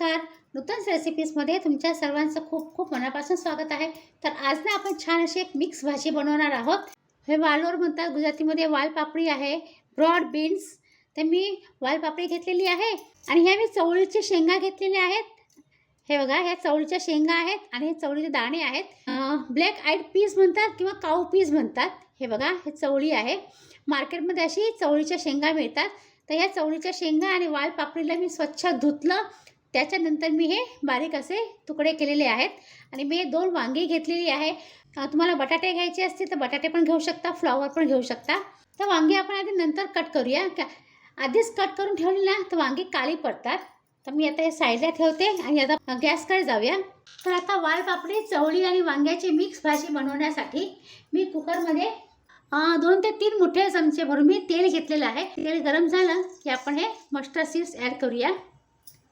नमस्कार. नूतन रेसिपीजमध्ये तुमच्या सर्वांचं खूप खूप मनापासून स्वागत आहे. तर आज ना आपण छान अशी एक मिक्स भाजी बनवणार आहोत. हे वालोर म्हणतात गुजरातीमध्ये वालपापडी आहे. ब्रॉड बीन्स तर मी वालपापडी घेतलेली आहे आणि ह्या मी चवळीच्या शेंगा घेतलेल्या आहेत. हे बघा ह्या चवळीच्या शेंगा आहेत आणि हे चवळीचे दाणे आहेत. ब्लॅक आईड पीस म्हणतात किंवा काऊ पीस म्हणतात. हे बघा हे चवळी आहे. मार्केटमध्ये अशी चवळीच्या शेंगा मिळतात. तर ह्या चवळीच्या शेंगा आणि वालपापडीला मी स्वच्छ धुतलं. त्याच्यानंतर मी हे बारीक असे तुकडे केलेले आहेत. आणि मी हे दोन वांगी घेतलेली आहे. तुम्हाला बटाटे घ्यायचे असतील तर बटाटे पण घेऊ शकता फ्लॉवर पण घेऊ शकता. तर वांगी आपण आधी नंतर कट करूया. का आधीच कट करून ठेवली ना तर वांगी काळी पडतात. तर मी आता हे साईडला ठेवते आणि आता गॅसकडे जाऊया. तर आता वालपापडी चवळी आणि वांग्याची मिक्स भाजी बनवण्यासाठी मी कुकरमध्ये दोन ते तीन मोठे चमचे भरून मी तेल घेतलेलं आहे. तेल गरम झालं की आपण हे मस्टर्ड सीड्स ॲड करूया.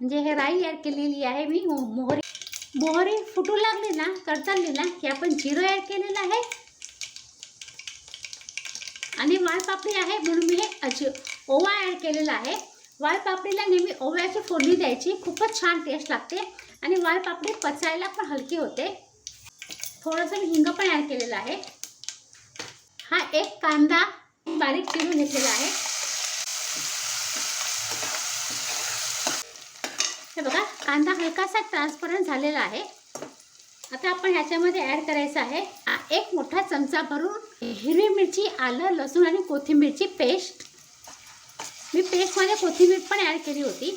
म्हणजे हे राई ॲड केलेली आहे मी मो- मोहरी मोहरी फुटू लागली ना कडताळली ना की आपण जिरं ॲड केलेलं आहे. आणि वाळपापडी आहे म्हणून मी हे अजि ओवा ॲड केलेला आहे. वाळपापडीला नेहमी ओव्याची फोडणी द्यायची खूपच छान टेस्ट लागते. आणि वाळपापडी पचायला पण हलकी होते. थोडंसं हिंग पण ॲड केलेलं आहे. हा एक कांदा बारीक चिरून घेतलेला आहे. हे बघा कांदा हलकासा ट्रान्सपरंट झालेला आहे. आता आपण ह्याच्यामध्ये ॲड करायचं आहे एक मोठा चमचा भरून हिरवी मिरची आलं लसूण आणि कोथिंबीरची पेस्ट मी पेस्टमध्ये कोथिंबीर पण ॲड केली होती.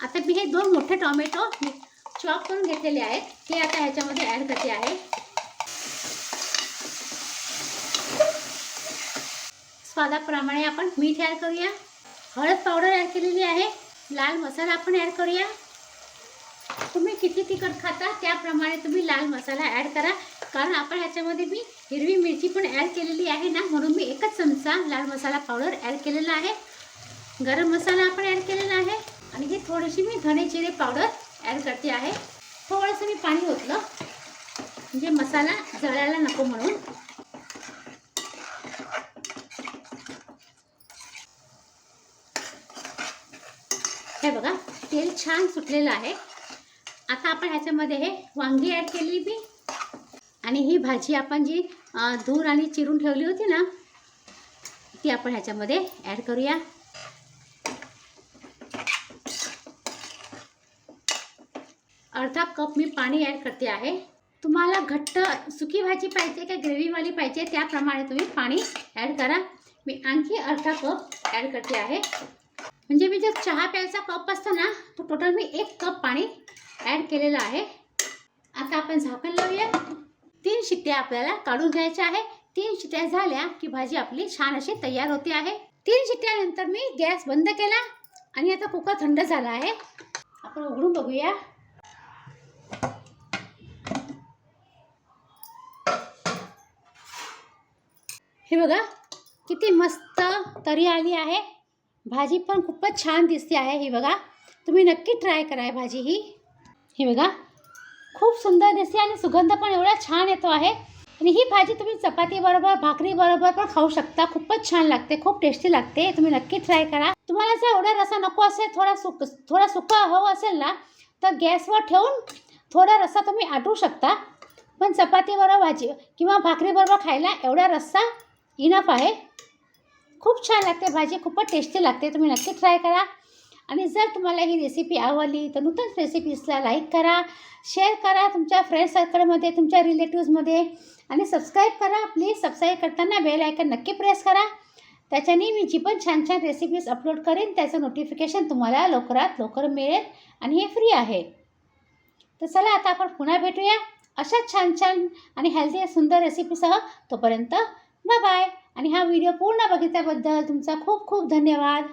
आता मी हे दोन मोठे टोमॅटो चॉप करून घेतलेले आहेत. ते आता ह्याच्यामध्ये ॲड करते आहे. स्वादाप्रमाणे आपण मीठ ॲड करूया. हळद पावडर ॲड केलेली आहे. लाल मसाला आपण ॲड करूया. तुम्ही किती तिखट खाता त्याप्रमाणे तुम्ही लाल मसाला ॲड करा. कारण आपण ह्याच्यामध्ये मी हिरवी मिरची पण ॲड केलेली आहे ना म्हणून मी एकच चमचा लाल मसाला पावडर ॲड केलेला आहे. गरम मसाला आपण ॲड केलेला आहे. आणि हे थोडीशी मी धने जिरे पावडर ॲड करते आहे. थोडंसं मी पाणी ओतलं. म्हणजे मसाला जळायला नको म्हणून. हे बघा तेल छान सुटलेलं आहे. आता आपण ह्याच्यामध्ये हे वांगी ॲड केली मी आणि ही भाजी आपण जी धूर आणि चिरून ठेवली होती ना ती आपण ह्याच्यामध्ये ॲड करूया. अर्धा कप मी पाणी ॲड करते आहे. तुम्हाला घट्ट सुकी भाजी पाहिजे का ग्रेव्हीवाली पाहिजे त्याप्रमाणे तुम्ही पाणी ॲड करा. मी आणखी अर्धा कप ॲड करते आहे. म्हणजे मी जो चहा प्यायचा कप असतो ना तो टोटल मी एक कप पाणी ॲड केलेलं आहे. आता आपण झाकण लावूया. तीन शिट्ट्या आपल्याला काढून घ्यायच्या आहे. तीन शिट्ट्या झाल्या की भाजी आपली छान अशी तयार होते आहे. तीन शिट्ट्यानंतर मी गॅस बंद केला आणि आता कुकर थंड झाला आहे. आपण उघडून बघूया. हे बघा किती मस्त तरी आली आहे. भाजी पण खूपच छान दिसते आहे ही बघा. तुम्ही नक्की ट्राय करा भाजी ही. ही बघा. खूप सुंदर दिसते आणि सुगंध पण एवढा छान येतो आहे. आणि ही भाजी तुम्ही चपातीबरोबर भाकरीबरोबर पण खाऊ शकता. खूपच छान लागते खूप टेस्टी लागते. तुम्ही नक्की ट्राय करा. तुम्हाला जर एवढा रसा नको असेल थोडा सुक थोडा सुका हवं असेल ना तर गॅसवर ठेवून थोडा रस्सा तुम्ही आटवू शकता. पण चपातीबरोबर भाजी किंवा भाकरीबरोबर खायला एवढा रस्सा इनफ आहे. खूप छान लागते भाजी खूपच टेस्टी लागते तुम्ही नक्की ट्राय करा. आणि जर तुम्हाला ही रेसिपी आवडली तर नूतन रेसिपीजला लाईक करा शेअर करा तुमच्या फ्रेंड सर्कलमध्ये तुमच्या रिलेटिव्समध्ये आणि सबस्क्राईब करा प्लीज सबस्क्राईब करताना बेल आयकन नक्की प्रेस करा. त्याच्याने मी जी पण छान छान रेसिपीज अपलोड करेन त्याचं नोटिफिकेशन तुम्हाला लवकरात लवकर मिळेल आणि हे फ्री आहे. तर चला आता आपण पुन्हा भेटूया. अशाच छान छान आणि हेल्दी सुंदर रेसिपीसह तोपर्यंत बाय बाय आणि हा व्हिडिओ पूर्ण बघितल्याबद्दल तुमचा खूप खूप धन्यवाद.